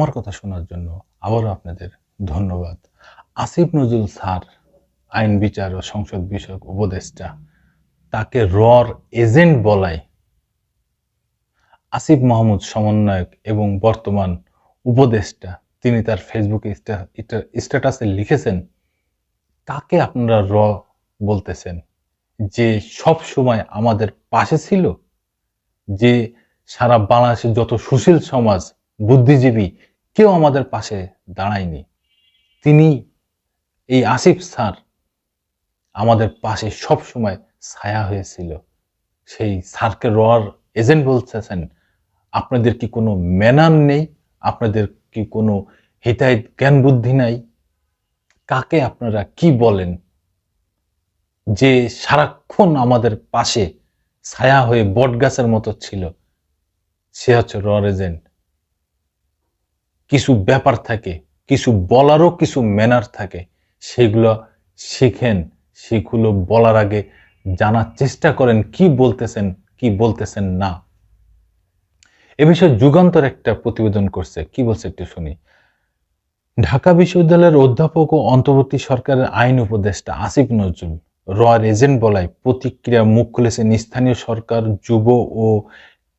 আমার কথা শোনার জন্য আবারও আপনাদের ধন্যবাদ। আসিফ নজরুল স্যার, আইন বিচার ও সংসদ বিষয়ক উপদেষ্টা, তাকে রর এজেন্ট বলায় আসিফ মাহমুদ সমন্বয়ক এবং বর্তমান উপদেষ্টা, তিনি তার ফেসবুকে স্ট্যাটাসে লিখেছেন, কাকে আপনারা র বলতেছেন? যে সব সময় আমাদের পাশে ছিল? যে সারা বাংলাদেশের যত সুশীল সমাজ, বুদ্ধিজীবী কেউ আমাদের পাশে দাঁড়ায়নি। তিনি এই আসিফ স্যার আমাদের পাশে সব সময় ছায়া হয়েছিল। সেই স্যারকে রর এজেন্ট বলতেছেন, আপনাদের কি কোনো ম্যানার নেই? আপনাদের কি কোনো হিতাহিত জ্ঞান বুদ্ধি নাই? কাকে আপনারা কি বলেন? যে সারাক্ষণ আমাদের পাশে ছায়া হয়ে বট গাছের মতো ছিল, সে হচ্ছে রর এজেন্ট। কিছু ব্যাপার থাকে, কিছু বলারও কিছু ম্যানার থাকে, সেগুলো শিখেন, সেগুলো বলার আগে জানার চেষ্টা করেন কি বলতেছেন কি বলতেছেন না। এ বিষয়ে যুগান্তর একটা প্রতিবেদন করছে, কি বলছে একটু শুনি। ঢাকা বিশ্ববিদ্যালয়ের অধ্যাপক ও অন্তর্বর্তী সরকারের আইন উপদেষ্টা আসিফ নজরুল রয়ার এজেন্ট বলায় প্রতিক্রিয়া মুখ খুলেছেন স্থানীয় সরকার, যুব ও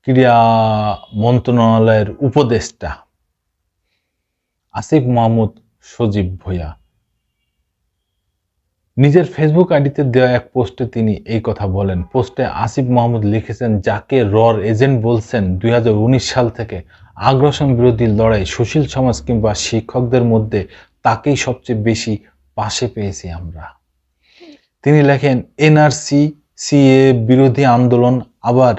ক্রীড়া মন্ত্রণালয়ের উপদেষ্টা। আসিফ মাহমুদ সজীব ভূয়া নিজের ফেসবুক আইডিতে দেওয়া এক পোস্টে তিনি এই কথা বলেন। পোস্টে আসিফ মাহমুদ লিখেছেন, যাকে রর এজেন্ট বলছেন, দুই হাজার উনিশ সাল থেকে আগ্রাসন বিরোধী লড়াই, সুশীল সমাজ কিংবা শিক্ষকদের মধ্যে তাকেই সবচেয়ে বেশি পাশে পেয়েছি আমরা। তিনি লেখেন, এনআরসি সিএ বিরোধী আন্দোলন, আবার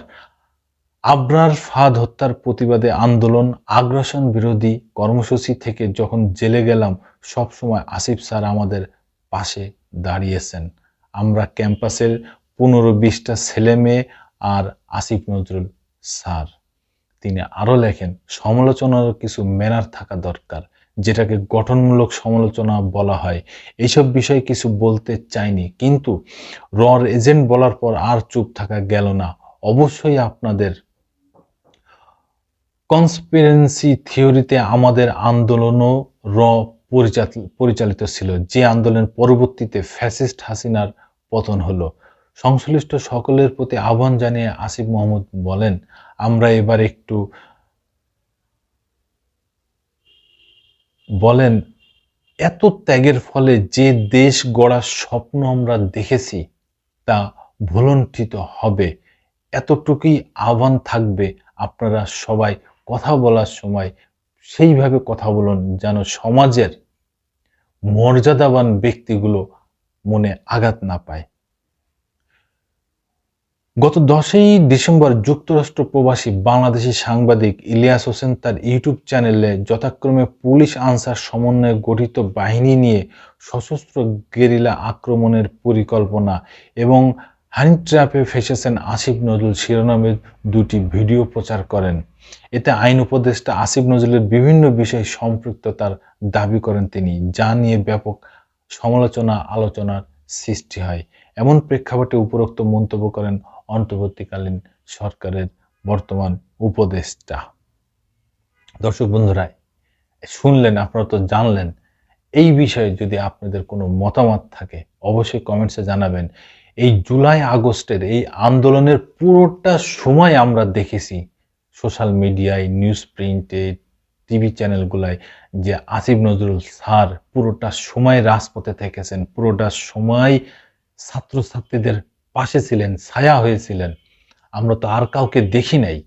আবরার ফাদ হত্যার প্রতিবাদে আন্দোলন, আগ্রাসন বিরোধী কর্মসূচি থেকে যখন জেলে গেলাম সব সময় আসিফ স্যার আমাদের পাশে দাঁড়িয়েছেন। আমরা ক্যাম্পাসের পনেরো বিশটা ছেলে মেয়ে আর আসিফ নজরুল স্যার। তিনি আরও লেখেন সমালোচনারও কিছু ম্যানার থাকা দরকার, যেটাকে গঠনমূলক সমালোচনা বলা হয়। এইসব বিষয়ে কিছু বলতে চাইনি, কিন্তু রর এজেন্ট বলার পর আর চুপ থাকা গেল না। অবশ্যই আপনাদের কনসপিরেন্সি থিওরিতে আমাদের আন্দোলনও র পরিচালিত ছিল। যে আন্দোলন পরবর্তীতে ফ্যাসিস্ট হাসিনার পতন হলো। সংশ্লিষ্ট সকলের প্রতি আহ্বান জানিয়ে আসিফ মোহাম্মদ বলেন, আমরা এবার একটু বলেন, এত ত্যাগের ফলে যে দেশ গড়ার স্বপ্ন আমরা দেখেছি, তা ভুলণ্ঠিত হবে। এতটুকুই আহ্বান থাকবে আপনারা সবাই কথা বলার সময় সেইভাবে কথা বলুন যেন সমাজের মর্যাদাবান ব্যক্তিগুলো মনে আঘাত না পায়। গত দশই ডিসেম্বর যুক্তরাষ্ট্র প্রবাসী বাংলাদেশি সাংবাদিক ইলিয়াস হোসেন তার ইউটিউব চ্যানেলে যথাক্রমে পুলিশ আনসার সমন্বয়ে গঠিত বাহিনী নিয়ে সশস্ত্র গেরিলা আক্রমণের পরিকল্পনা এবং হানি ট্র্যাপে ফেসেছেন আসিফ নজরুল শিরোনামের দুটি ভিডিও প্রচার করেন। এতে আইন উপদেষ্টা আসিফ নজরুলের বিভিন্ন বিষয়ে সম্পৃক্ততার দাবি করেন তিনি, যা নিয়ে ব্যাপক সমালোচনা আলোচনার সৃষ্টি হয়। এমন প্রেক্ষাপটে উপরোক্ত মন্তব্য করেন অন্তর্বর্তীকালীন সরকারের বর্তমান উপদেষ্টা। দর্শক বন্ধুরা, শুনলেন, আপনারা তো জানলেন, এই বিষয়ে যদি আপনাদের কোনো মতামত থাকে, অবশ্যই কমেন্টসে জানাবেন। এই জুলাই আগস্টের এই আন্দোলনের পুরোটা সময় আমরা দেখেছি সোশ্যাল মিডিয়ায়, নিউজ প্রিন্টে, টিভি চ্যানেলগুলায় যে আসিফ নজরুল স্যার পুরোটা সময় রাজপথে থেকেছেন, পুরোটা সময় ছাত্রছাত্রীদের পাশে ছিলেন, ছায়া হয়েছিলেন। আমরা তো আর কাউকে দেখি নাই।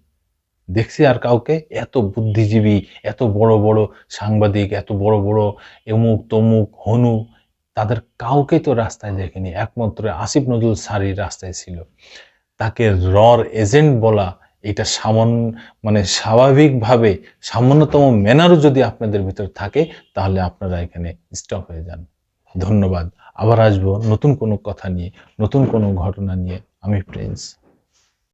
দেখছি আর কাউকে? এত বুদ্ধিজীবী, এত বড় বড় সাংবাদিক, এত বড় বড় এমুক তমুক হনু তাদের কাউকে তো রাস্তায় দেখেনি। একমাত্র আসিফ নজরুল সারি রাস্তায় ছিল। তাকে রর এজেন্ট বলা এটা সামান্য মানে স্বাভাবিকভাবে সামান্যতম ম্যানারও যদি আপনাদের ভিতর থাকে, তাহলে আপনারা এখানে স্টপ হয়ে যান। ধন্যবাদ। আবার আসব নতুন কোনো কথা নিয়ে, নতুন কোনো ঘটনা নিয়ে। আমি প্রিন্স